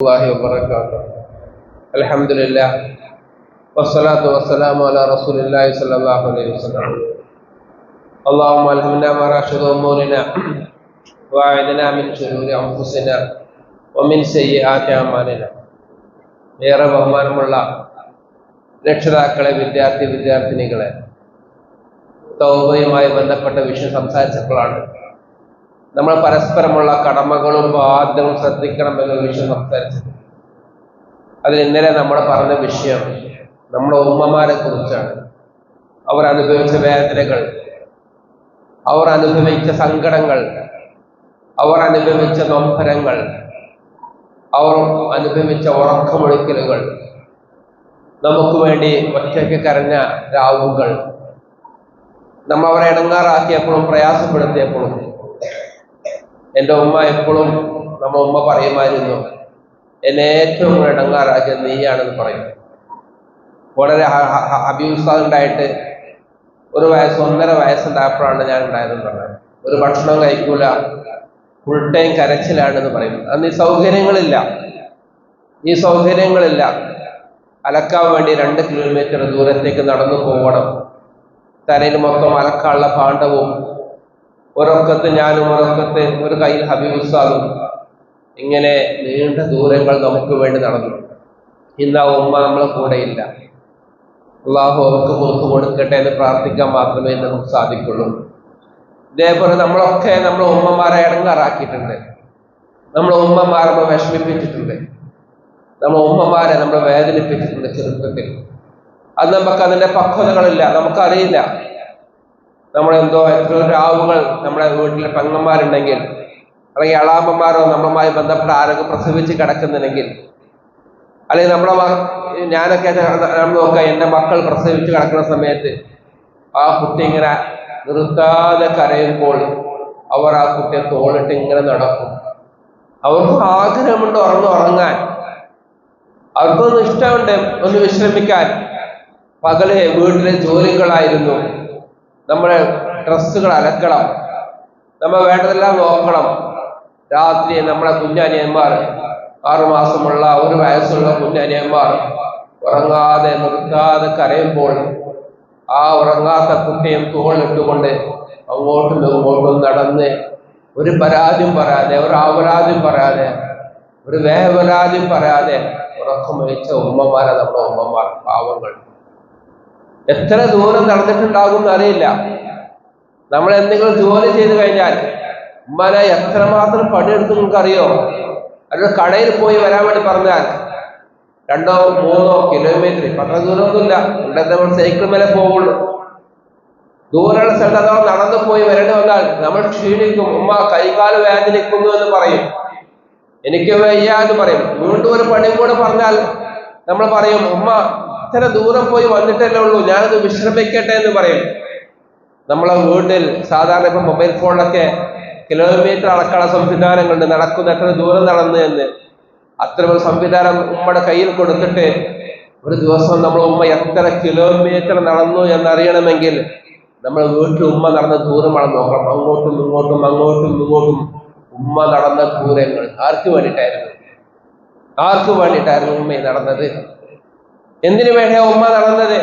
الله وبركاته الحمد لله والصلاة والسلام على رسول الله صلى الله عليه وسلم اللهم الهمنا مراشد أمورنا وأعذنا من شرور أنفسنا ومن سيئات أعمالنا ഏറെ ബഹുമാനമുള്ള രക്ഷിതാക്കളെ വിദ്യാർത്ഥി വിദ്യാർത്ഥിനികളെ തൗബയുമായി ബന്ധപ്പെട്ട വിഷയം സംസാരിച്ചപ്പോഴാണ് നമ്മൾ പരസ്പരമുള്ള കടമകളും ബാധ്യതകളും ശ്രദ്ധിക്കണം എന്ന വിഷയം സംസാരിച്ചത്. അതിൽ ഇന്നലെ നമ്മൾ പറഞ്ഞ വിഷയം നമ്മുടെ ഉമ്മമാരെ കുറിച്ചാണ്. അവർ അനുഭവിച്ച വേദനകൾ അവർ അനുഭവിച്ച സങ്കടങ്ങൾ അവർ അനുഭവിച്ച നൊമ്പരങ്ങൾ അവർ അനുഭവിച്ച ഉറക്കമൊഴിക്കലുകൾ നമുക്ക് വേണ്ടി ഒറ്റയ്ക്ക് കരഞ്ഞ രാവുകൾ. നമ്മൾ അവരെ ഇടങ്ങാറാക്കിയപ്പോഴും പ്രയാസപ്പെടുത്തിയപ്പോഴും എന്റെ ഉമ്മ എപ്പോഴും നമ്മ ഉമ്മ പറയുമായിരുന്നു എന്നെ ഏറ്റവും കൂടുതൽ ഇടങ്ങാറാക്കിയത് നീയാണെന്ന് പറയും. വളരെ അബ്യൂസ് ഉണ്ടായിട്ട് ഒരു വയസ്സ് ഒന്നര വയസ്സുണ്ടായപ്പോഴാണ് ഞാൻ ഉണ്ടായതെന്ന് പറഞ്ഞത്. ഒരു ഭക്ഷണം കഴിക്കൂല ഫുൾ ടൈം കരച്ചിലാണെന്ന് പറയും. അന്ന് ഈ സൗകര്യങ്ങളില്ല. ഈ സൗകര്യങ്ങളില്ല. അലക്കാൻ വേണ്ടി രണ്ട് കിലോമീറ്റർ ദൂരത്തേക്ക് നടന്നു പോകണം തലയിൽ മൊത്തം അലക്കാനുള്ള പാണ്ഡവും ഒരൊക്കത്ത് ഞാനും ഒരൊക്കത്ത് ഒരു കയ്യിൽ ഹബീബുസാദും ഇങ്ങനെ നീണ്ട ദൂരങ്ങൾ നമുക്ക് വേണ്ടി നടന്നു. ഇന്ന് ആ ഉമ്മ നമ്മളെ കൂടെയില്ല അള്ളാഹു അവർക്ക് പുറത്തു കൊടുക്കട്ടെ എന്ന് പ്രാർത്ഥിക്കാൻ മാത്രമേ നമുക്ക് സാധിക്കുള്ളൂ. ഇതേപോലെ നമ്മളൊക്കെ നമ്മളെ ഉമ്മമാരെ ഇടങ്ങാറാക്കിയിട്ടുണ്ട്. നമ്മളെ ഉമ്മമാരെ നമ്മൾ വിഷമിപ്പിച്ചിട്ടുണ്ട്. നമ്മളെ ഉമ്മമാരെ നമ്മളെ വേദനിപ്പിച്ചിട്ടുണ്ട് ചെറുപ്പത്തിൽ. അത് നമുക്ക് അതിന്റെ പക്വതകളില്ല. നമുക്കറിയില്ല. നമ്മളെന്തോ എത്ര രാവുകൾ നമ്മുടെ വീട്ടിലെ പെങ്ങന്മാരുണ്ടെങ്കിൽ അല്ലെങ്കിൽ അളാമ്മമാരോ നമ്മളുമായി ബന്ധപ്പെട്ട ആരൊക്കെ പ്രസവിച്ച് കിടക്കുന്നുണ്ടെങ്കിൽ അല്ലെങ്കിൽ നമ്മളെ ഞാനൊക്കെ നമ്മൾ നോക്കുക എന്റെ മക്കൾ പ്രസവിച്ച് കിടക്കുന്ന സമയത്ത് ആ കുട്ടി ഇങ്ങനെ നിർത്താതെ കരയുമ്പോൾ അവർ ആ കുട്ടിയെ തോളിട്ട് ഇങ്ങനെ നടക്കും. അവർക്ക് ആഗ്രഹമുണ്ട് ഉറങ്ങ് ഉറങ്ങാൻ. അവർക്കൊന്ന് ഇഷ്ടമുണ്ട് ഒന്ന് വിശ്രമിക്കാൻ. പകൽ വീട്ടിലെ ജോലികളായിരുന്നു. നമ്മുടെ ഡ്രസ്സുകൾ അലക്കണം നമ്മൾ വേണ്ടതെല്ലാം നോക്കണം. രാത്രി നമ്മളെ കുഞ്ഞനിയന്മാർ ആറുമാസമുള്ള ഒരു വയസ്സുള്ള കുഞ്ഞനിയന്മാർ ഉറങ്ങാതെ നിർത്താതെ കരയുമ്പോൾ ആ ഉറങ്ങാത്ത കുട്ടിയും തോളിട്ടുകൊണ്ട് അങ്ങോട്ടും ഇങ്ങോട്ടും നടന്ന് ഒരു പരാതിയും പറയാതെ ഒരു അപരാധിയും പറയാതെ ഒരു വേവരാതിയും പറയാതെ ഉറക്കം വഹിച്ച ഉമ്മമാരെ നമ്മുടെ ഉമ്മമാർ പാവങ്ങൾ. എത്ര ദൂരം നടന്നിട്ടുണ്ടാകും അറിയില്ല. നമ്മൾ എന്തെങ്കിലും ജോലി ചെയ്തു കഴിഞ്ഞാൽ ഉമ്മാനെ എത്രമാത്രം പണിയെടുത്ത് നിങ്ങൾക്കറിയോ? അവരുടെ കടയിൽ പോയി വരാൻ വേണ്ടി പറഞ്ഞാൽ രണ്ടോ മൂന്നോ കിലോമീറ്റർ പത്ര ദൂരമൊന്നുമില്ല. ഇവിടെ നമ്മൾ സൈക്കിൾ മേലെ പോവുള്ളൂ. ദൂരെയുള്ള സ്ഥലത്ത് അഥവാ നടന്നു പോയി വരേണ്ടി വന്നാൽ നമ്മൾ ക്ഷീണിക്കും. ഉമ്മ കൈകാൽ വേദനിക്കുന്നു എന്ന് പറയും. എനിക്ക് വയ്യ എന്ന് പറയും. വീണ്ടും ഒരു പണിയും കൂടെ പറഞ്ഞാൽ നമ്മൾ പറയും ഉമ്മ ഇത്ര ദൂരം പോയി വന്നിട്ടല്ലേ ഉള്ളൂ. ഞാനത് വിശ്രമിക്കട്ടെ എന്ന് പറയും. നമ്മളെ വീട്ടിൽ സാധാരണ ഇപ്പം മൊബൈൽ ഫോണിലൊക്കെ കിലോമീറ്റർ അളക്കള സംവിധാനങ്ങളുണ്ട്. നടക്കുന്ന എത്ര ദൂരം നടന്നു എന്ന്. അത്തരമൊരു സംവിധാനം ഉമ്മയുടെ കയ്യിൽ കൊടുത്തിട്ട് ഒരു ദിവസം നമ്മൾ ഉമ്മ എത്ര കിലോമീറ്റർ നടന്നു എന്നറിയണമെങ്കിൽ നമ്മൾ വീട്ടിൽ ഉമ്മ നടന്ന ദൂരം വേണം നോക്കണം. അങ്ങോട്ടും ഇങ്ങോട്ടും അങ്ങോട്ടും ഇങ്ങോട്ടും ഉമ്മ നടന്ന ദൂരങ്ങൾ ആർക്ക് വേണ്ടിയിട്ടായിരുന്നു? ആർക്ക് വേണ്ടിയിട്ടായിരുന്നു ഉമ്മ നടന്നത്? എന്തിനു വേണ്ടിയാ ഉമ്മ നടന്നത്?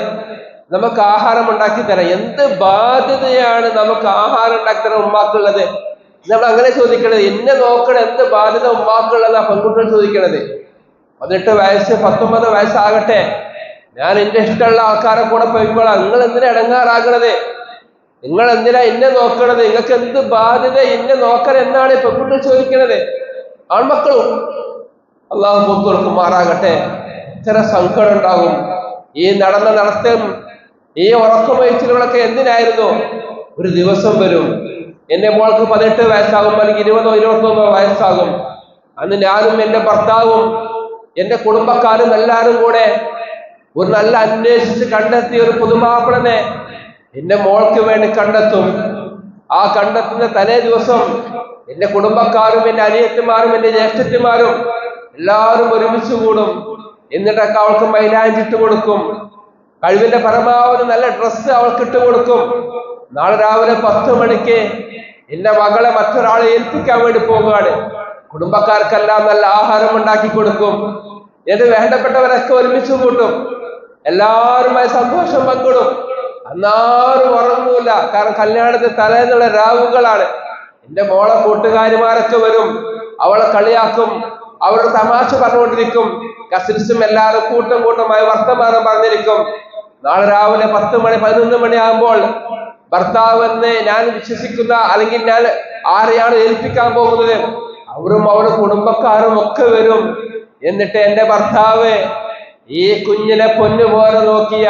നമുക്ക് ആഹാരം ഉണ്ടാക്കി തരാം. എന്ത് ബാധ്യതയാണ് നമുക്ക് ആഹാരം ഉണ്ടാക്കി തരാൻ ഉമ്മാക്കുള്ളത്? നമ്മൾ അങ്ങനെ ചോദിക്കണത് എന്നെ നോക്കണം എന്ത് ബാധ്യത ഉമ്മാക്കുള്ളതാ പെൺകുട്ടികൾ ചോദിക്കണത്. പതിനെട്ട് വയസ്സ് പത്തൊമ്പത് വയസ്സാകട്ടെ. ഞാൻ എന്റെ ഇഷ്ടമുള്ള ആൾക്കാരെ കൂടെ പോയിക്കോളാം. നിങ്ങൾ എന്തിനാ ഇടങ്ങാറാകണത്? നിങ്ങൾ എന്തിനാ എന്നെ നോക്കണത്? നിങ്ങൾക്ക് എന്ത് ബാധ്യത എന്നെ നോക്കണം എന്നാണ് പെൺകുട്ടികൾ ചോദിക്കണത്? ആൺമക്കളും അള്ളാഹു പുറത്തുമാറാകട്ടെ ഇത്ര സങ്കടം ഉണ്ടാകും ഈ നടന്ന നടത്തം ഈ ഉറക്കമയച്ചിലുകളൊക്കെ എന്തിനായിരുന്നു? ഒരു ദിവസം വരും. എന്റെ മോൾക്ക് പതിനെട്ട് വയസ്സാകും അല്ലെങ്കിൽ ഇരുപതോ ഇരുപത്തൊന്നോ വയസ്സാകും. അന്ന് ഞാനും എന്റെ ഭർത്താവും എന്റെ കുടുംബക്കാരും എല്ലാവരും കൂടെ ഒരു നല്ല അന്വേഷിച്ച് കണ്ടെത്തിയ ഒരു പുതുമാപ്പിളനെ എന്റെ മോൾക്ക് വേണ്ടി കണ്ടെത്തും. ആ കണ്ടെത്തുന്ന തലേ ദിവസം എന്റെ കുടുംബക്കാരും എന്റെ അനിയത്തിമാരും എന്റെ ജ്യേഷ്ഠത്തിമാരും എല്ലാവരും ഒരുമിച്ച് കൂടും. എന്നിട്ടൊക്കെ അവൾക്ക് മൈലാഞ്ചി ഇട്ട് കൊടുക്കും. കഴിവിന്റെ പരമാവധി നല്ല ഡ്രസ്സ് അവൾക്ക് ഇട്ട് കൊടുക്കും. നാളെ രാവിലെ പത്ത് മണിക്ക് എന്റെ മകളെ മറ്റൊരാളെ ഏൽപ്പിക്കാൻ വേണ്ടി പോവുകയാണ്. കുടുംബക്കാർക്കെല്ലാം നല്ല ആഹാരം ഉണ്ടാക്കി കൊടുക്കും. എന്നിട്ട് വേണ്ടപ്പെട്ടവരൊക്കെ ഒരുമിച്ച് കൂട്ടും. എല്ലാവരുമായി സന്തോഷം പങ്കിടും. അന്നാരും ഉറങ്ങൂല. കാരണം കല്യാണത്തിന് തലേന്നുള്ള രാവുകളാണ്. എന്റെ മോളെ കൂട്ടുകാരിമാരൊക്കെ വരും. അവളെ കളിയാക്കും. അവരുടെ തമാശ പറഞ്ഞുകൊണ്ടിരിക്കും. കസിൻസും എല്ലാവരും കൂട്ടം കൂട്ടമായി വർത്തമാനം പറഞ്ഞിരിക്കും. നാളെ രാവിലെ പത്ത് മണി പതിനൊന്ന് മണിയാകുമ്പോൾ ഭർത്താവെന്ന് ഞാൻ വിശ്വസിക്കുന്ന അല്ലെങ്കിൽ ഞാൻ ആരെയാണ് ഏൽപ്പിക്കാൻ പോകുന്നത്? അവരും അവരുടെ കുടുംബക്കാരും ഒക്കെ വരും. എന്നിട്ട് എന്റെ ഭർത്താവ് ഈ കുഞ്ഞിനെ പൊന്നുപോലെ നോക്കിയ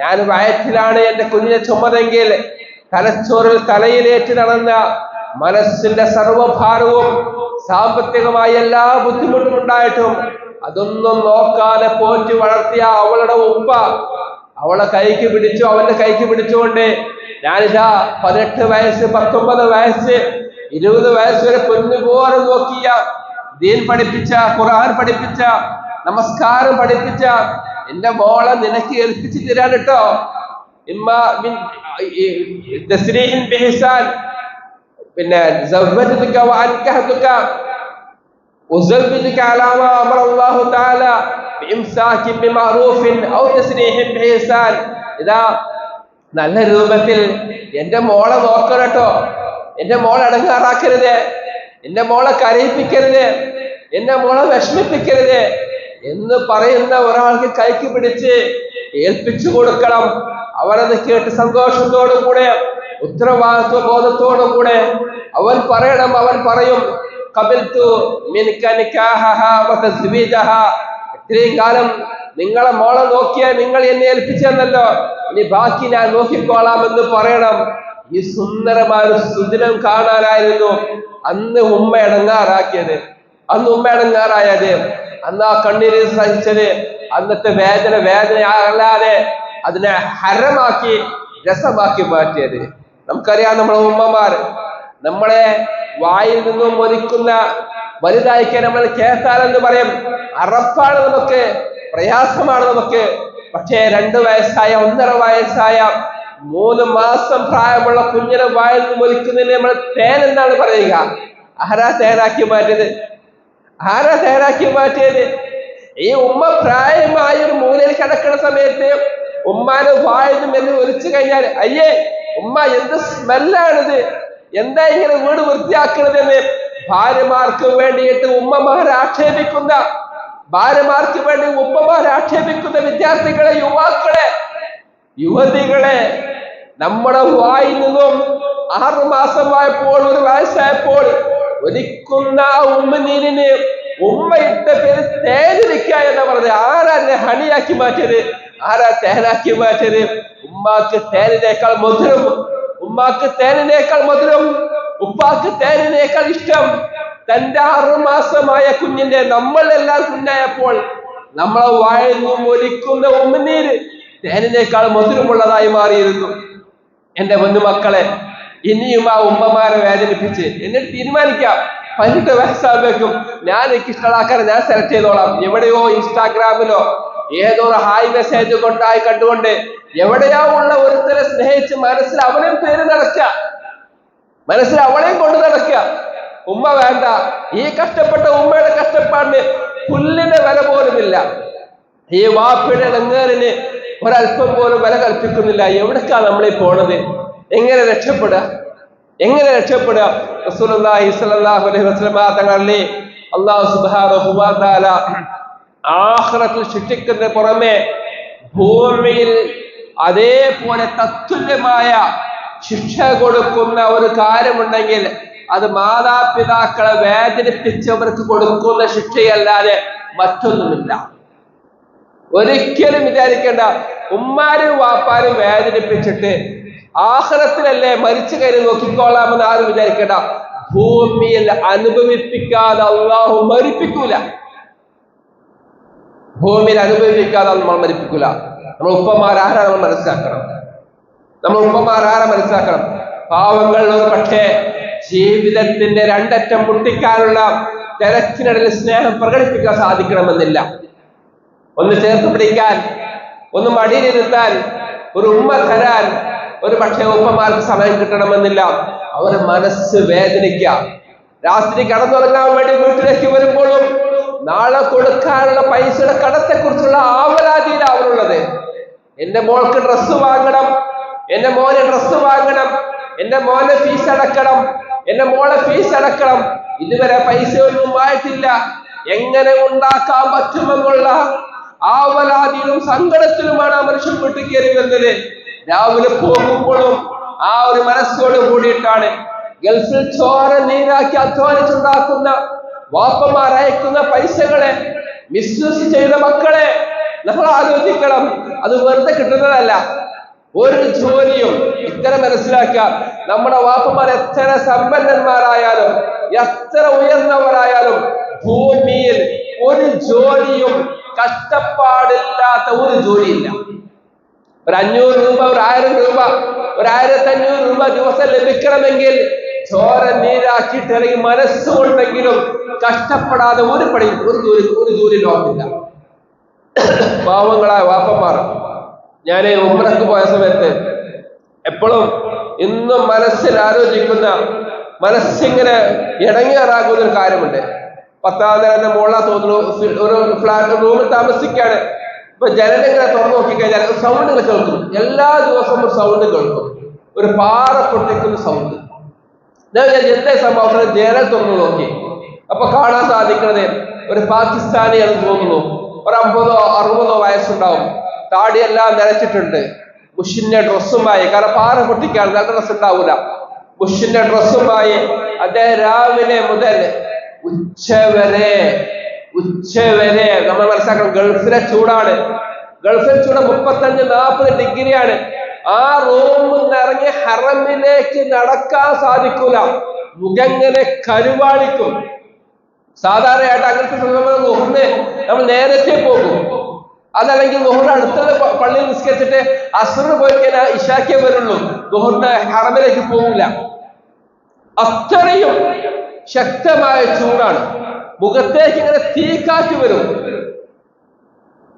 ഞാൻ വയറ്റിലാണ് എന്റെ കുഞ്ഞിനെ ചുമതെങ്കിൽ തലച്ചോറിൽ തലയിലേറ്റ് നടന്ന മനസ്സിന്റെ സർവഭാരവും സാമ്പത്തികമായ എല്ലാ ബുദ്ധിമുട്ടും ഉണ്ടായിട്ടും അതൊന്നും നോക്കാതെ പോറ്റി വളർത്തിയ അവളുടെ ഉപ്പ അവളെ കൈക്ക് പിടിച്ചു അവന്റെ കൈക്ക് പിടിച്ചുകൊണ്ട് ഞാനിതാ പതിനെട്ട് വയസ്സ് പത്തൊമ്പത് വയസ്സ് ഇരുപത് വയസ്സ് വരെ പൊന്നുപോലെ നോക്കിയ ദീൻ പഠിപ്പിച്ച ഖുർആൻ പഠിപ്പിച്ച നമസ്കാരം പഠിപ്പിച്ച എന്റെ മോളെ നിനക്ക് ഏൽപ്പിച്ചു തരാൻ കേട്ടോ ഇമ്മ പിന്നെ നല്ല രൂപത്തിൽ എന്റെ മോളെ നോക്കണട്ടോ എന്റെ മോളെ അടങ്ങാറാക്കരുത്. എന്റെ മോളെ കരയിപ്പിക്കരുത്. എന്റെ മോളെ വിഷമിപ്പിക്കരുത്. എന്ന് പറയുന്ന ഒരാൾക്ക് കൈക്ക് പിടിച്ച് ഏൽപ്പിച്ചു കൊടുക്കണം. അവരത് കേട്ട് സന്തോഷത്തോടു കൂടെ ഉത്തരവാദിത്വ ബോധത്തോടു കൂടെ അവൻ പറയണം അവൻ പറയും കബിൽത്തു ഇത്രയും കാലം നിങ്ങളെ മോളെ നോക്കിയാൽ നിങ്ങൾ എന്നെ ഏൽപ്പിച്ചെന്നല്ലോ ഇനി ബാക്കി ഞാൻ നോക്കിക്കോളാം എന്ന് പറയണം. ഈ സുന്ദരമായ ഒരു സുദിനം കാണാനായിരുന്നു അന്ന് ഉമ്മ ഇടങ്ങാറാക്കിയത്. അന്ന് ഉമ്മ ഇടങ്ങാറായത്. അന്ന് ആ കണ്ണീര് സഹിച്ചത് അന്നത്തെ വേദന വേദന അല്ലാതെ അതിനെ ഹരമാക്കി രസമാക്കി മാറ്റിയത്. നമുക്കറിയാം നമ്മളെ ഉമ്മമാർ നമ്മളെ വായിൽ നിന്നും ഒലിക്കുന്ന വലുതായിക്കാൻ നമ്മൾ കേട്ടാലെന്ന് പറയും. അറപ്പാണ് നമുക്ക് പ്രയാസമാണ് നമുക്ക്. പക്ഷേ രണ്ട് വയസ്സായ ഒന്നര വയസ്സായ മൂന്ന് മാസം പ്രായമുള്ള കുഞ്ഞിനെ വായിൽ നിന്ന് ഒലിക്കുന്നതിന് നമ്മൾ തേൻ എന്നാണ് പറയുക. ആരാ തേനാക്കി മാറ്റിയത്? ആരാ തേനാക്കി മാറ്റിയത്? ഈ ഉമ്മ പ്രായമായ ഒരു മൂലയിൽ കിടക്കുന്ന സമയത്ത് ഉമ്മാനെ വായിൽ നിന്ന് ഒലിച്ചു കഴിഞ്ഞാൽ അയ്യേ ഉമ്മ എന്ത് സ്മെല്ലാണിത്? എന്താ ഇങ്ങനെ വീട് വൃത്തിയാക്കണതെന്ന്? ഭാര്യമാർക്ക് വേണ്ടിയിട്ട് ഉമ്മമാരെ ആക്ഷേപിക്കുന്ന ഭാര്യമാർക്ക് വേണ്ടി ഉമ്മമാരെ ആക്ഷേപിക്കുന്ന വിദ്യാർത്ഥികളെ യുവാക്കളെ യുവതികളെ നമ്മുടെ വായിൽ നിന്നും ആറു മാസമായപ്പോൾ ഒരു വയസ്സായപ്പോൾ ഒരിക്കുന്ന ഉമ്മനീരിന് ഉമ്മയിട്ട പേര് തേനിരിക്ക എന്ന് പറഞ്ഞത്. ആരാ ഹണിയാക്കി മാറ്റിയത്? ആരാ തേനാക്കി മാറ്റിയത് ഉമ്മാക്ക് തേനിനേക്കാൾ മധുരം. ഉമ്മാക്ക് തേനിനേക്കാൾ മധുരം. ഉപ്പാക്ക് തേനിനേക്കാൾ ഇഷ്ടം. തന്റെ ആറുമാസമായ കുഞ്ഞിന്റെ കുഞ്ഞിന്റെ നമ്മളെല്ലാം കുഞ്ഞായപ്പോൾ നമ്മളെ വായിൽ നിന്നും ഒലിക്കുന്ന ഉമ്മനീര് തേനിനേക്കാൾ മധുരമുള്ളതായി മാറിയിരുന്നു. എന്റെ ബന്ധുമക്കളെ ഇനിയും ആ ഉമ്മമാരെ വേദനിപ്പിച്ച് എന്നിട്ട് തീരുമാനിക്കാം. പതിനെട്ട് വയസ്സാകുമ്പോഴേക്കും ഞാൻ എനിക്ക് ഇഷ്ടമാക്കാൻ ഞാൻ സെലക്ട് ചെയ്തോളാം. എവിടെയോ ഇൻസ്റ്റാഗ്രാമിലോ ഏതോ ഹായ് മെസ്സേജ് കൊണ്ടായി കണ്ടുകൊണ്ട് എവിടെയോ ഉള്ള ഒരുത്തരെ സ്നേഹിച്ച് മനസ്സിൽ അവനെയും പേര് നടക്കുക മനസ്സിൽ അവളെയും കൊണ്ട് നടക്കുക ഉമ്മ വേണ്ട. ഈ കഷ്ടപ്പെട്ട ഉമ്മയുടെ കഷ്ടപ്പാടിന് പുല്ലിന്റെ വില പോലുമില്ല. ഈ വാപ്പയുടെ ഇടങ്ങേറിന് ഒരല്പം പോലും വില കൽപ്പിക്കുന്നില്ല. എവിടേക്കാ നമ്മളീ പോണത്? എങ്ങനെ രക്ഷപ്പെടുക? എങ്ങനെ രക്ഷപ്പെടുക? റസൂലുള്ളാഹി സ്വല്ലല്ലാഹു അലൈഹി വസല്ലം അല്ലാഹു സുബ്ഹാനഹു ആഖിറത്തിൽ ശിക്ഷിക്കുന്ന പുറമെ ഭൂമിയിൽ അതേപോലെ തത്തുല്യമായ ശിക്ഷ കൊടുക്കുന്ന ഒരു കാര്യമുണ്ടെങ്കിൽ അത് മാതാപിതാക്കളെ വേദനിപ്പിച്ചവർക്ക് കൊടുക്കുന്ന ശിക്ഷയല്ലാതെ മറ്റൊന്നുമില്ല. ഒരിക്കലും വിചാരിക്കേണ്ട ഉമ്മാരും വാപ്പാരും വേദനിപ്പിച്ചിട്ട് ആഹ്റത്തിലല്ലേ മരിച്ചു കയറി നോക്കിക്കോളാമെന്ന് ആരും വിചാരിക്കേണ്ട. ഭൂമിയിൽ അനുഭവിപ്പിക്കാതെ അള്ളാഹു മരിപ്പിക്കൂല. ഭൂമിയിൽ അനുഭവിക്കാതെ നമ്മൾ മരിപ്പിക്കില്ല നമ്മൾ ഉപ്പമാരാരാ നമ്മൾ മനസ്സിലാക്കണം. നമ്മൾ ഉപ്പമാരാരാ മനസ്സിലാക്കണം. പാവങ്ങൾ പക്ഷേ ജീവിതത്തിന്റെ രണ്ടറ്റം പൊട്ടിക്കാനുള്ള തിരക്കിനിടയിൽ സ്നേഹം പ്രകടിപ്പിക്കാൻ സാധിക്കണമെന്നില്ല. ഒന്ന് ചേർത്ത് പിടിക്കാൻ ഒന്ന് മടിയിലിരുത്താൻ ഒരു ഉമ്മ തരാൻ ഒരു പക്ഷേ ഉപ്പമാർക്ക് സമയം കിട്ടണമെന്നില്ല. അവരുടെ മനസ്സ് വേദനിക്കുക. രാത്രി കടന്നുറങ്ങാൻ വേണ്ടി വീട്ടിലേക്ക് വരുമ്പോഴും നാളെ കൊടുക്കാനുള്ള പൈസയുടെ കടത്തെ കുറിച്ചുള്ള ആവലാതിയിലാണ് അവരുള്ളത്. എന്റെ മോൾക്ക് ഡ്രസ്സ് വാങ്ങണം എന്റെ മോനെ ഡ്രസ്സ് വാങ്ങണം എന്റെ മോനെ ഫീസ് അടക്കണം എന്റെ മോളെ ഫീസ് അടക്കണം. ഇതുവരെ പൈസ ഒന്നും ആയിട്ടില്ല എങ്ങനെ ഉണ്ടാക്കാൻ പറ്റുമെന്നുള്ള ആവലാതിയിലും സങ്കടത്തിലുമാണ് ആ മനുഷ്യൻ വീട്ടിൽ കയറി വരുന്നത്. രാവിലെ പോകുമ്പോഴും ആ ഒരു മനസ്സോട് കൂടിയിട്ടാണ് ഗൾഫിൽ ചോര നീരാക്കി അധ്വാനിച്ചുണ്ടാക്കുന്ന വാപ്പമാർ അയക്കുന്ന പൈസകളെ മിസ്യൂസ് ചെയ്ത മക്കളെ നമ്മൾ ആലോചിക്കണം. അത് വെറുതെ കിട്ടുന്നതല്ല. ഒരു ജോലിയും ഇത്തരം മനസ്സിലാക്കാം നമ്മുടെ വാപ്പമാർ എത്ര സമ്പന്നന്മാരായാലും എത്ര ഉയർന്നവരായാലും ഭൂമിയിൽ ഒരു ജോലിയും കഷ്ടപ്പാടില്ലാത്ത ഒരു ജോലിയില്ല. ഒരു അഞ്ഞൂറ് രൂപ ഒരു ആയിരം രൂപ ഒരു ആയിരത്തി അഞ്ഞൂറ് രൂപ ദിവസം ലഭിക്കണമെങ്കിൽ ചോര നീരാക്കിയിട്ട് അല്ലെങ്കിൽ മനസ്സുകൊണ്ടെങ്കിലും കഷ്ടപ്പെടാതെ ഒരു പണിയും ഒരു ജോലി ഒരു ജോലി ലോകത്തില്ല. പാവങ്ങളായ വാപ്പന്മാർ ഞാൻ ഉമ്രക്ക് പോയ സമയത്ത് എപ്പോഴും ഇന്നും മനസ്സിൽ ആലോചിക്കുന്ന മനസ്സിങ്ങനെ ഇടങ്ങേറാകുന്ന ഒരു കാര്യമുണ്ട്. പത്താം നില മുകളിലാ തോന്നുന്നു ഒരു ഫ്ലാറ്റ് റൂമിൽ താമസിക്കാണ്. ഇപ്പൊ ജനലിങ്ങനെ തുറന്നു നോക്കിക്കഴിഞ്ഞാൽ സൗണ്ടുകൾ കേൾക്കും. എല്ലാ ദിവസവും ഒരു സൗണ്ട് കേൾക്കും. ഒരു പാറ പൊട്ടിക്കുന്ന സൗണ്ട് ഞാൻ എന്തേ സംഭവം? ജനൽ തുറന്നു നോക്കി. അപ്പൊ കാണാൻ സാധിക്കുന്നത് ഒരു പാകിസ്ഥാനിയാണെന്ന് തോന്നുന്നു. ഒരു അമ്പതോ അറുപതോ വയസ്സുണ്ടാവും. താടിയെല്ലാം നിലച്ചിട്ടുണ്ട് മുഷിന്റെ ഡ്രസ്സുമായി. കാരണം പാറ പൊട്ടിക്കാൻ നല്ല ഡ്രസ് ഉണ്ടാവൂല. മുഷിന്റെ ഡ്രസ്സുമായി അദ്ദേഹം രാവിലെ മുതൽ ഉച്ചവരെ ഉച്ചവരെ നമ്മൾ മനസ്സിലാക്കണം ഗൾഫിലെ ചൂടാണ്. ഗൾഫിൽ ചൂട് മുപ്പത്തഞ്ച് നാൽപ്പത് ഡിഗ്രിയാണ്. ആ റൂമിൽ നിന്ന് ഇറങ്ങി ഹറമിലേക്ക് നടക്കാൻ സാധിക്കൂല. മുഖങ്ങനെ കരുവാളിക്കും. സാധാരണയായിട്ട് അങ്ങനത്തെ സന്ദർഭം നുഹറിന് നമ്മൾ നേരത്തെ പോകും. അതല്ലെങ്കിൽ നുഹറിന് അടുത്തുള്ള പള്ളിയിൽ നിസ്കരിച്ചിട്ട് അസുറിന് പോയി കഴിഞ്ഞാൽ ഇഷാക്കേ വരുള്ളൂ. നുഹറിന്റെ ഹറമിലേക്ക് പോകില്ല അത്രയും ശക്തമായ ചൂടാണ്. മുഖത്തേക്ക് ഇങ്ങനെ തീക്കാറ്റ് വരും.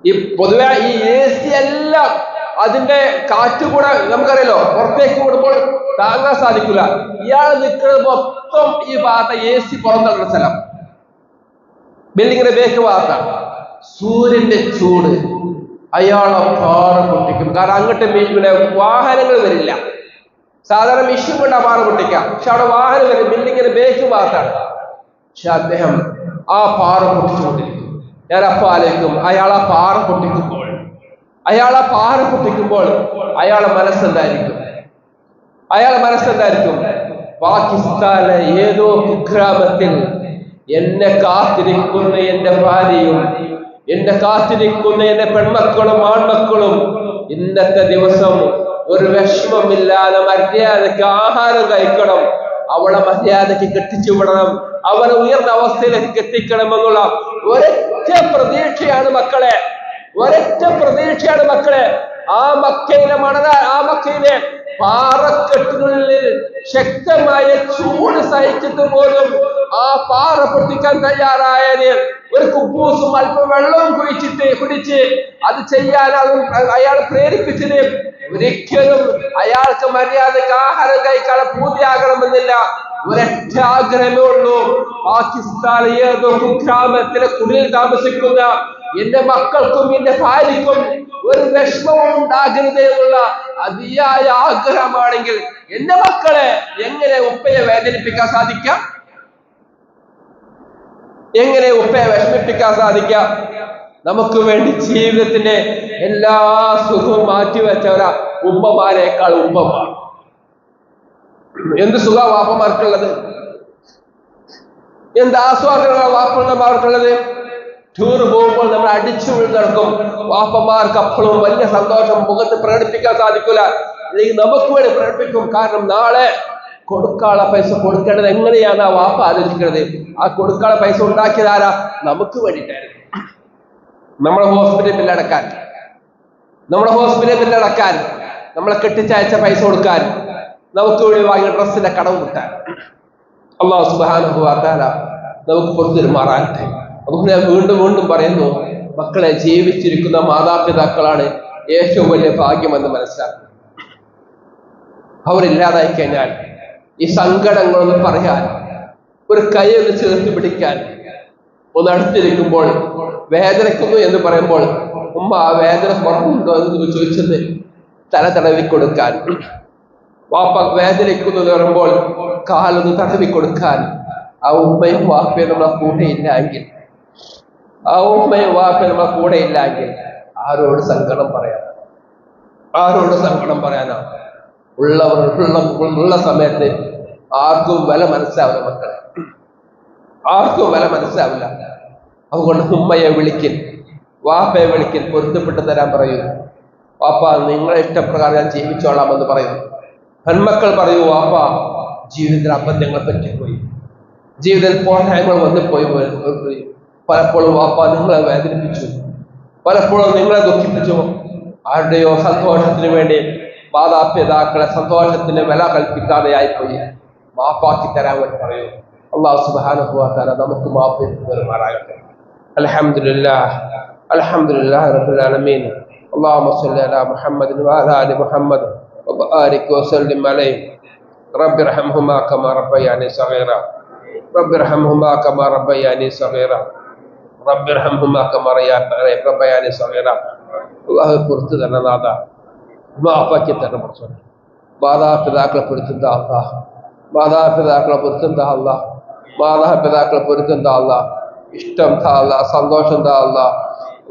ഈ പൊതുവെ ഈ എ സി എല്ലാം അതിന്റെ കാറ്റ് കൂടെ നമുക്കറിയാലോ പുറത്തേക്ക് വിടുമ്പോൾ താങ്ങാൻ സാധിക്കില്ല. ഇയാൾ നിൽക്കുന്നത് മൊത്തം ഈ ഭാഗത്തെ എ സി പുറന്തള്ളുന്ന സ്ഥലം. ബിൽഡിങ്ങിന്റെ ബേക്ക് ഭാഗത്താണ് സൂര്യന്റെ ചൂട്. അയാളെ പാറ പൊട്ടിക്കും. കാരണം അങ്ങോട്ട് ഇവിടെ വാഹനങ്ങൾ വരില്ല. സാധാരണ മിഷൻ കൊണ്ട് ആ പാറ പൊട്ടിക്കാം. പക്ഷെ അവിടെ വാഹനം വരും. ബിൽഡിങ്ങിന്റെ ബേക്ക് ഭാഗത്താണ്. പക്ഷെ അദ്ദേഹം ആ പാറ പൊട്ടിച്ചുകൊണ്ടിരിക്കും. ഞാൻ അപ്പൊ ആലോചിക്കും അയാൾ ആ പാറ പൊട്ടിക്കുമ്പോൾ അയാൾ ആ പാറ പൊട്ടിക്കുമ്പോൾ അയാളെ മനസ്സെന്തായിരിക്കും? അയാളെ മനസ്സെന്തായിരിക്കും? പാകിസ്ഥാനിലെ ഏതോ കുഗ്രാമത്തിൽ എന്നെ കാത്തിരിക്കുന്ന എന്റെ ഭാര്യയും എന്നെ കാത്തിരിക്കുന്ന എന്റെ പെൺമക്കളും ആൺമക്കളും ഇന്നത്തെ ദിവസം ഒരു വിഷമമില്ലാതെ മര്യാദയ്ക്ക് ആഹാരം കഴിക്കണം. അവളെ മര്യാദയ്ക്ക് കെട്ടിച്ചു വിടണം. അവരെ ഉയർന്ന അവസ്ഥയിലേക്ക് എത്തിക്കണമെന്നുള്ള ഒരൊറ്റ പ്രതീക്ഷയാണ് മക്കളെ. ഒരൊറ്റ പ്രതീക്ഷയാണ് മക്കളെ. ആ മക്കയിലെ മണല ആ മക്കയിലെ പാറക്കെട്ടിനുള്ളിൽ ശക്തമായ ചൂട് സഹിച്ചിട്ട് പോലും ആ പാറ പൊട്ടിക്കാൻ തയ്യാറായത് ഒരു കുബൂസും അല്പം വെള്ളവും കുഴിച്ചിട്ട് കുടിച്ച് അത് ചെയ്യാൻ അയാൾ പ്രേരിപ്പിച്ചത് ഒരിക്കലും അയാൾക്ക് മര്യാദയ്ക്ക് ആഹാരം കഴിക്കാൻ പൂർത്തിയാകണമെന്നില്ല. ഒരൊറ്റ ആഗ്രഹമേ ഉള്ളൂ. പാകിസ്ഥാൻ ഏതോ കുഗ്രാമത്തിലെ കുടിൽ താമസിക്കുന്ന എന്റെ മക്കൾക്കും എന്റെ ഭാര്യക്കും ഒരു വിഷമവും ഉണ്ടാകരുത് എന്നുള്ള അതിയായ ആഗ്രഹമാണെങ്കിൽ എന്റെ മക്കളെ എങ്ങനെ ഉപ്പയെ വേദനിപ്പിക്കാൻ സാധിക്കാം? എങ്ങനെ ഉപ്പയെ വിഷമിപ്പിക്കാൻ സാധിക്കാം? നമുക്ക് വേണ്ടി ജീവിതത്തിന്റെ എല്ലാ സുഖവും മാറ്റിവെച്ചവരാ ഉമ്മമാരെക്കാൾ ഉമ്മമാണ് എന്ത് സുഖ വാപ്പമാർക്കുള്ളത്? എന്ത് ആസ്വാദനങ്ങളാണ് വാപ്പമാർക്കുള്ളത്? ടൂർ പോകുമ്പോൾ നമ്മൾ അടിച്ചു കിടക്കും വാപ്പമാർക്ക് അപ്പോഴും വലിയ സന്തോഷം മുഖത്ത് പ്രകടിപ്പിക്കാൻ സാധിക്കില്ല അല്ലെങ്കിൽ നമുക്ക് വേണ്ടി പ്രകടിപ്പിക്കും. കാരണം നാളെ കൊടുക്കാനുള്ള പൈസ കൊടുക്കേണ്ടത് എങ്ങനെയാണ് ആ വാപ്പ ആലോചിക്കുന്നത്? ആ കൊടുക്കാനുള്ള പൈസ ഉണ്ടാക്കിയത് ആരാ? നമുക്ക് വേണ്ടിയിട്ടായിരുന്നു. നമ്മുടെ ഹോസ്പിറ്റൽ ബില്ലടക്കാൻ നമ്മുടെ ഹോസ്പിറ്റൽ ബില്ലടക്കാൻ നമ്മളെ കെട്ടിച്ചയച്ച പൈസ കൊടുക്കാൻ. നമുക്ക് വേണ്ടി വാങ്ങിയ ഡ്രസ്സിന്റെ കടവ് കിട്ടാൻ. അള്ളാഹു തആല നമുക്ക് പൊറുതിരുമാറാകട്ടെ അതുകൊണ്ട് ഞാൻ വീണ്ടും വീണ്ടും പറയുന്നു മക്കളെ ജീവിച്ചിരിക്കുന്ന മാതാപിതാക്കളാണ് ഏറ്റവും വലിയ ഭാഗ്യമെന്ന് മനസ്സിലാക്കുന്നത് അവരില്ലാതായി കഴിഞ്ഞാൽ ഈ സങ്കടങ്ങളൊന്ന് പറയാൻ ഒരു കൈ ഒന്ന് ചേർത്ത് പിടിക്കാൻ ഒന്ന് അടുത്തിരിക്കുമ്പോൾ വേദനക്കുന്നു എന്ന് പറയുമ്പോൾ ഉമ്മ ആ വേദന കുറവുണ്ടോ? എന്ന് ചോദിച്ചത് തല തടവി കൊടുക്കാൻ. വാപ്പ വേദനിക്കുന്നു എന്ന് പറയുമ്പോൾ കാലൊന്ന് തടവി കൊടുക്കാൻ ആ ഉമ്മയും വാപ്പയും നമ്മളെ കൂടെ ഇല്ല എങ്കിൽ ആ ഉമ്മയും വാപ്പയും നമ്മളെ കൂടെ ഇല്ലെങ്കിൽ ആരോട് സങ്കടം പറയാം ആരോട് സങ്കടം പറയാനാ? ഉള്ളവർ ഉള്ള സമയത്ത് ആർക്കും വില മനസ്സിലാവില്ല മക്കളെ. ആർക്കും വില മനസ്സിലാവില്ല. അതുകൊണ്ട് ഉമ്മയെ വിളിക്കൽ വാപ്പയെ വിളിക്കൽ പൊരുത്തപ്പെട്ട് തരാൻ പറയൂ. വാപ്പ നിങ്ങളെ ഇഷ്ടപ്രകാരം ഞാൻ ജീവിച്ചോളാം എന്ന് പറയുന്നു പെൺമക്കൾ പറയൂ വാപ്പ ജീവിതത്തിൽ അബദ്ധങ്ങൾ പറ്റിപ്പോയി. ജീവിതത്തിൽ പോരായ്മകൾ വന്നു പോയി. പലപ്പോഴും വാപ്പ നിങ്ങളെ വേദനിപ്പിച്ചു പലപ്പോഴും നിങ്ങളെ ദുഃഖിപ്പിച്ചു ആരുടെയോ സന്തോഷത്തിന് വേണ്ടി മാതാപിതാക്കളെ സന്തോഷത്തിന് വില കൽപ്പിക്കാതെ ആയിപ്പോയി മാപ്പാക്കി തരാൻ വേണ്ടി പറയൂ അള്ളാഹു സുബാനുഭവത്താല നമുക്ക് മാപ്പ് പെരുമാറാകട്ടെ അലഹമുല്ലാ അലഹമുല്ലാ റബുലാലമീൻ اللهم صل على محمد وعلى ال محمد وبارك وسلم عليه رب ارحمهما كما ربياني صغيرا رب ارحمهما كما ربياني صغيرا റബ്ബിർ ഹംഹുമാക്ക മറയാത്തവരെ റബ്ബയാനി സവീറ അള്ളാഹു പുറത്തു തന്നെ നാഥ ഉമ്മാപ്പാക്കി തന്നെ പുറത്തു മാതാപിതാക്കളെ പൊരുത്തുന്ന അള്ളാഹ് മാതാപിതാക്കളെ പൊരുത്തുന്ന അള്ളാഹ് മാതാപിതാക്കളെ പൊരുത്തുന്ന അള്ളാഹ് ഇഷ്ടം താ അല്ല സന്തോഷം താ അല്ല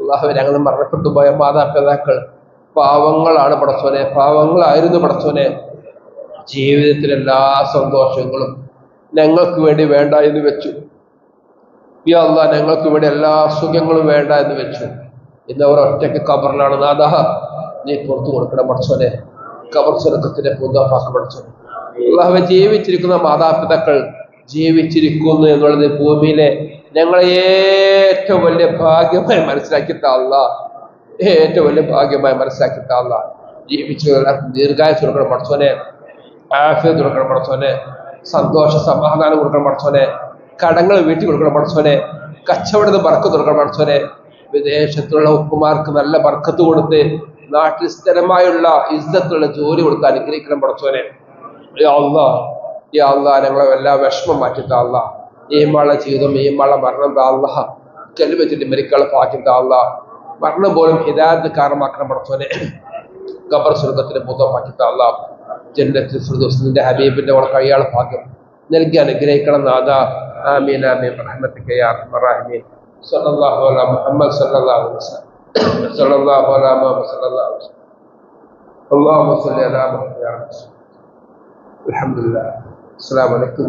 അള്ളാഹു ഞങ്ങൾ മരണപ്പെട്ടു പോയ മാതാപിതാക്കൾ പാവങ്ങളാണ് പടച്ചോനെ പാവങ്ങളായിരുന്നു പടച്ചോനെ ജീവിതത്തിലെല്ലാ സന്തോഷങ്ങളും ഞങ്ങൾക്ക് വേണ്ടി വേണ്ട എന്ന് വെച്ചു. ഈ അല്ല ഞങ്ങൾക്ക് ഇവിടെ എല്ലാ സുഖങ്ങളും വേണ്ട എന്ന് വെച്ചു. ഇന്ന് അവർ ഒറ്റയ്ക്ക് കബറിലാണ് നാഥ നീ പുറത്തു കൊടുക്കണം പഠിച്ചോനെ കബർ സ്വർഗത്തിന്റെ പൂന്താപ്പാക്ക പഠിച്ചോനെ അള്ളാഹുവെ ജീവിച്ചിരിക്കുന്ന മാതാപിതാക്കൾ ജീവിച്ചിരിക്കുന്നു എന്നുള്ളത് ഭൂമിയിലെ ഞങ്ങളെ ഏറ്റവും വലിയ ഭാഗ്യമായി മനസ്സിലാക്കി താള്ള ഏറ്റവും വലിയ ഭാഗ്യമായി മനസ്സിലാക്കി താള്ള ജീവിച്ചു ദീർഘായ കൊടുക്കണം പഠിച്ചോനെ ആഫിയ കൊടുക്കണം പഠിച്ചോനെ സന്തോഷ സമാധാനം കൊടുക്കണം പഠിച്ചോനെ കടങ്ങൾ വീട്ടിൽ കൊടുക്കണം പഠിച്ചോനെ കച്ചവടത്തിൽ ബർക്കത്ത് കൊടുക്കണം പഠിച്ചോനെ വിദേശത്തുള്ള ഉപ്പുമാർക്ക് നല്ല ബർക്കത്ത് കൊടുത്ത് നാട്ടിൽ സ്ഥിരമായുള്ള ഇസ്സത്തുള്ള ജോലി കൊടുത്ത് അനുഗ്രഹിക്കണം പഠിച്ചോനെ അള്ളാ ഈ അള്ളാ ഞങ്ങളെ എല്ലാ വിഷമം മാറ്റി താള്ള ഈമാള ജീവിതം മഴ മരണം താള്ള കല്ല് വെച്ചിട്ട് മരിക്കാളെ പാക്കി താള്ള മരണം പോലും ഹിദായത്ത് കാരണമാക്കണം പഠിച്ചോനെ ഖബർ സ്വർഗത്തിന് ബോധമാക്കി താള്ള ജന്നത്തിൽ ജനത്തിൽ ഹബീബിന്റെ വളരെ കഴിയാളെ ഭാഗ്യം. നൽകി അനുഗ്രഹിക്കണം amin amin. Rahmatika ya rahimin. Sallallahu ala muhammad sallallahu alaihi wasallam. Sallallahu ala muhammad sallallahu alaihi wasallam. Allahumma salli ala muhammad ya alhamdulillah. Assalamu alaikum